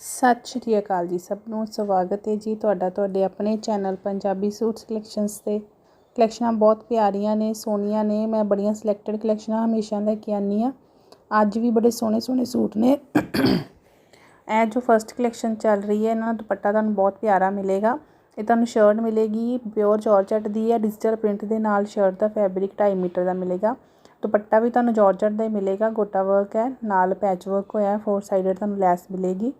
ਸਤਿ ਸ਼੍ਰੀ ਅਕਾਲ ਜੀ ਸਭ ਨੂੰ, ਸਵਾਗਤ ਹੈ ਜੀ ਤੁਹਾਡਾ, ਤੁਹਾਡੇ ਆਪਣੇ ਚੈਨਲ ਪੰਜਾਬੀ ਸੂਟਸ ਕਲੈਕਸ਼ਨਸ ਤੇ। ਕਲੈਕਸ਼ਨਾਂ ਬਹੁਤ ਪਿਆਰੀਆਂ ਨੇ, ਸੋਹਣੀਆਂ ਨੇ, ਮੈਂ ਬੜੀਆਂ ਸਿਲੈਕਟਡ ਕਲੈਕਸ਼ਨਾਂ ਹਮੇਸ਼ਾ ਲੈ ਕੇ ਆਨੀ ਆ ਅੱਜ ਵੀ ਬੜੇ ਸੋਹਣੇ ਸੋਹਣੇ ਸੂਟ ਨੇ। ਇਹ ਜੋ ਫਰਸਟ ਕਲੈਕਸ਼ਨ ਚੱਲ ਰਹੀ ਹੈ, ਇਹਨਾਂ ਦਾ ਦੁਪੱਟਾ ਤੁਹਾਨੂੰ ਬਹੁਤ ਪਿਆਰਾ ਮਿਲੇਗਾ। ਇਹ ਤੁਹਾਨੂੰ ਸ਼ਰਟ ਮਿਲੇਗੀ ਪਿਓਰ ਜਾਰਜਟ ਦੀ ਹੈ ਡਿਜੀਟਲ ਪ੍ਰਿੰਟ ਦੇ ਨਾਲ ਸ਼ਰਟ ਦਾ ਫੈਬਰਿਕ 2.5 ਮੀਟਰ ਦਾ ਮਿਲੇਗਾ। ਦੁਪੱਟਾ ਵੀ ਤੁਹਾਨੂੰ ਜਾਰਜਟ ਦਾ ਹੀ ਮਿਲੇਗਾ, ਗੋਟਾ ਵਰਕ ਹੈ, ਨਾਲ ਪੈਚ ਵਰਕ ਹੋਇਆ ਫੋਰ ਸਾਈਡਡ ਤੁਹਾਨੂੰ ਲੈਸ ਮਿਲੇਗੀ।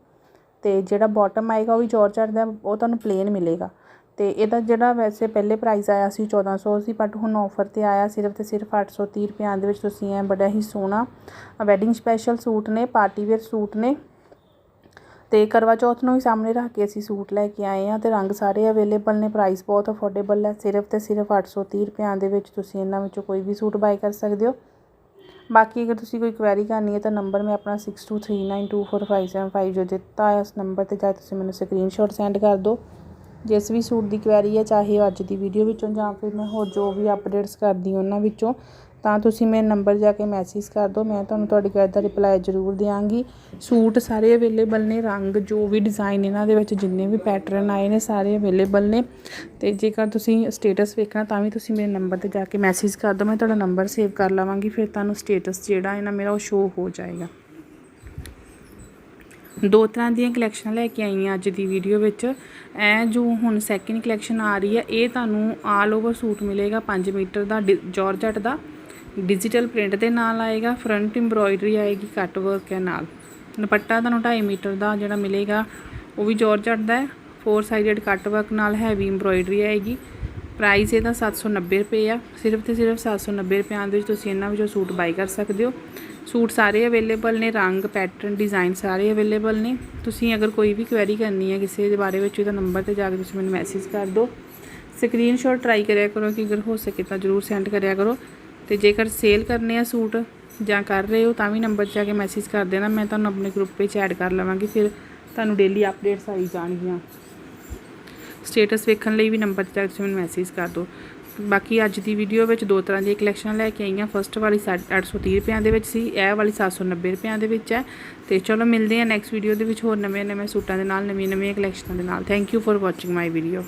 ਅਤੇ ਜਿਹੜਾ ਬੋਟਮ ਆਏਗਾ ਉਹ ਵੀ ਜਾਰਜਟ ਦਾ ਉਹ ਤੁਹਾਨੂੰ ਪਲੇਨ ਮਿਲੇਗਾ। ਅਤੇ ਇਹਦਾ ਜਿਹੜਾ ਵੈਸੇ ਪਹਿਲੇ ਪ੍ਰਾਈਜ਼ ਆਇਆ ਸੀ ਚੌਦਾਂ ਸੌ ਸੀ ਬਟ ਹੁਣ ਔਫਰ ਤੇ ਆਇਆ ਸਿਰਫ ਅਤੇ ਸਿਰਫ 830 ਰੁਪਏ ਦੇ ਵਿੱਚ ਤੁਸੀਂ ਐਂ ਬੜਾ ਹੀ ਸੋਹਣਾ ਵੈਡਿੰਗ ਸਪੈਸ਼ਲ ਸੂਟ ਨੇ ਪਾਰਟੀ ਵੇਅਰ ਸੂਟ ਨੇ। ਅਤੇ ਕਰਵਾ ਚੌਥ ਨੂੰ ਵੀ ਸਾਹਮਣੇ ਰੱਖ ਕੇ ਅਸੀਂ ਸੂਟ ਲੈ ਕੇ ਆਏ ਹਾਂ ਅਤੇ ਰੰਗ ਸਾਰੇ ਅਵੇਲੇਬਲ ਨੇ ਪ੍ਰਾਈਸ ਬਹੁਤ ਅਫੋਰਡੇਬਲ ਹੈ, ਸਿਰਫ ਅਤੇ ਸਿਰਫ 830 ਰੁਪਏ ਦੇ ਵਿੱਚ ਤੁਸੀਂ ਇਹਨਾਂ ਵਿੱਚੋਂ ਕੋਈ ਵੀ ਸੂਟ ਬਾਏ ਕਰ ਸਕਦੇ ਹੋ। ਬਾਕੀ ਅਗਰ ਤੁਸੀਂ ਕੋਈ ਕੁਐਰੀ ਕਰਨੀ ਹੈ ਤਾਂ ਨੰਬਰ ਮੈਂ ਆਪਣਾ 6239245755 ਜੋ ਦਿੱਤਾ ਹੈ ਉਸ ਨੰਬਰ ਤੇ ਜਾ ਤੁਸੀਂ ਮੈਨੂੰ ਸਕਰੀਨਸ਼ਾਟ ਸੈਂਡ ਕਰ ਦਿਓ। ਜਿਸ ਵੀ ਸੂਟ ਦੀ ਕੁਐਰੀ ਹੈ, ਚਾਹੇ ਅੱਜ ਦੀ ਵੀਡੀਓ ਵਿੱਚੋਂ ਜਾਂ ਫਿਰ ਮੈਂ ਹੋਰ ਜੋ ਵੀ ਅਪਡੇਟਸ ਕਰਦੀ ਹਾਂ ਉਹਨਾਂ ਵਿੱਚੋਂ ਤਾਂ ਤੁਸੀਂ ਮੇਰੇ ਨੰਬਰ ਜਾ ਕੇ ਮੈਸੇਜ ਕਰ ਦਿਓ, ਮੈਂ ਤੁਹਾਨੂੰ ਤੁਹਾਡੀ ਗੱਲ ਦਾ ਰਿਪਲਾਈ ਜ਼ਰੂਰ ਦਿਆਂਗੀ। ਸੂਟ ਸਾਰੇ ਅਵੇਲੇਬਲ ਨੇ, ਰੰਗ ਜੋ ਵੀ ਡਿਜ਼ਾਈਨ ਇਹਨਾਂ ਦੇ ਵਿੱਚ ਜਿੰਨੇ ਵੀ ਪੈਟਰਨ ਆਏ ਨੇ ਸਾਰੇ ਅਵੇਲੇਬਲ ਨੇ। ਤੇ ਜੇਕਰ ਤੁਸੀਂ ਸਟੇਟਸ ਵੇਖਣਾ ਤਾਂ ਵੀ ਤੁਸੀਂ ਮੇਰੇ ਨੰਬਰ ਤੇ ਜਾ ਕੇ ਮੈਸੇਜ ਕਰ ਦਿਓ, ਮੈਂ ਤੁਹਾਡਾ ਨੰਬਰ ਸੇਵ ਕਰ ਲਵਾਂਗੀ, ਫਿਰ ਤੁਹਾਨੂੰ ਸਟੇਟਸ ਜਿਹੜਾ ਹੈ ਨਾ ਮੇਰਾ ਉਹ ਸ਼ੋ ਹੋ ਜਾਏਗਾ। ਦੋ ਤਰ੍ਹਾਂ ਦੀਆਂ ਕਲੈਕਸ਼ਨਾਂ ਲੈ ਕੇ ਆਈ ਹਾਂ ਅੱਜ ਦੀ ਵੀਡੀਓ ਵਿੱਚ। ਇਹ ਜੋ ਹੁਣ ਸੈਕਿੰਡ ਕਲੈਕਸ਼ਨ ਆ ਰਹੀ ਹੈ, ਇਹ ਤੁਹਾਨੂੰ ਆਲ ਓਵਰ ਸੂਟ ਮਿਲੇਗਾ 5 ਮੀਟਰ ਦਾ ਜਾਰਜਟ ਦਾ। ਡਿਜੀਟਲ ਪ੍ਰਿੰਟ ਦੇ ਨਾਲ ਆਏਗਾ ਫਰੰਟ ਐਮਬ੍ਰੋਇਡਰੀ ਆਏਗੀ ਕੱਟ ਵਰਕ ਹੈ ਨਾਲ। ਦੁਪੱਟਾ ਤੁਹਾਨੂੰ 2.5 ਮੀਟਰ ਦਾ ਜਿਹੜਾ ਮਿਲੇਗਾ, ਉਹ ਵੀ ਜਾਰਜਟ ਦਾ ਹੈ। ਫੋਰ ਸਾਈਡਡ ਕੱਟ ਵਰਕ ਨਾਲ ਹੈਵੀ ਐਮਬ੍ਰੋਇਡਰੀ ਆਏਗੀ। ਪ੍ਰਾਈਸ ਇਹਦਾ 790 ਰੁਪਏ ਆ। ਸਿਰਫ ਤੇ ਸਿਰਫ 790 ਰੁਪਿਆਂ ਦੇ ਵਿੱਚ ਤੁਸੀਂ ਇਹਨਾਂ ਵਿੱਚੋਂ ਸੂਟ ਬਾਈ ਕਰ ਸਕਦੇ ਹੋ। ਸੂਟ ਸਾਰੇ ਅਵੇਲੇਬਲ ਨੇ, ਰੰਗ ਪੈਟਰਨ ਡਿਜ਼ਾਈਨ ਸਾਰੇ ਅਵੇਲੇਬਲ ਨੇ। ਤੁਸੀਂ ਅਗਰ ਕੋਈ ਵੀ ਕੁਐਰੀ ਕਰਨੀ ਹੈ ਕਿਸੇ ਦੇ ਬਾਰੇ ਵਿੱਚ ਇਹਦਾ ਨੰਬਰ ਤੇ ਜਾ ਕੇ ਤੁਸੀਂ ਮੈਨੂੰ ਮੈਸੇਜ ਕਰ ਦਿਓ। ਸਕਰੀਨਸ਼ਾਟ ਟਰਾਈ ਕਰਿਆ ਕਰੋ, ਕਿ ਅਗਰ ਹੋ ਸਕੇ ਤਾਂ ਜਰੂਰ ਸੈਂਡ ਕਰਿਆ ਕਰੋ। ਤੇ ਜੇਕਰ ਸੇਲ ਕਰਨੇ ਆ ਸੂਟ ਜਾਂ ਕਰ ਰਹੇ ਹੋ, ਤਾਂ ਵੀ ਨੰਬਰ 'ਚ ਜਾ ਕੇ ਮੈਸੇਜ ਕਰ ਦੇਣਾ, ਮੈਂ ਤੁਹਾਨੂੰ ਆਪਣੇ ਗਰੁੱਪ ਵਿੱਚ ਐਡ ਕਰ ਲਵਾਂਗੀ, ਫਿਰ ਤੁਹਾਨੂੰ ਡੇਲੀ ਅਪਡੇਟਸ ਆਈ ਜਾਣਗੀਆਂ। ਸਟੇਟਸ ਵੇਖਣ ਲਈ ਵੀ ਨੰਬਰ 'ਚ ਜਾ ਕੇ ਮੈਨੂੰ ਮੈਸੇਜ ਕਰ ਦਿਓ। ਬਾਕੀ ਅੱਜ ਦੀ ਵੀਡੀਓ ਵਿੱਚ ਦੋ ਤਰ੍ਹਾਂ ਦੀਆਂ ਕਲੈਕਸ਼ਨਾਂ ਲੈ ਕੇ ਆਈਆਂ। ਫਸਟ ਵਾਲੀ 830 ਰੁਪਿਆਂ ਦੇ ਵਿੱਚ ਸੀ, ਇਹ ਵਾਲੀ 790 ਰੁਪਿਆਂ ਦੇ ਵਿੱਚ ਹੈ। ਤੇ ਚਲੋ ਮਿਲਦੇ ਹਾਂ ਨੈਕਸਟ ਵੀਡੀਓ ਦੇ ਵਿੱਚ ਹੋਰ ਨਵੇਂ ਨਵੇਂ ਸੂਟਾਂ ਦੇ ਨਾਲ ਨਵੀਆਂ ਨਵੀਆਂ ਕਲੈਕਸ਼ਨਾਂ ਦੇ ਨਾਲ। Thank you for watching my video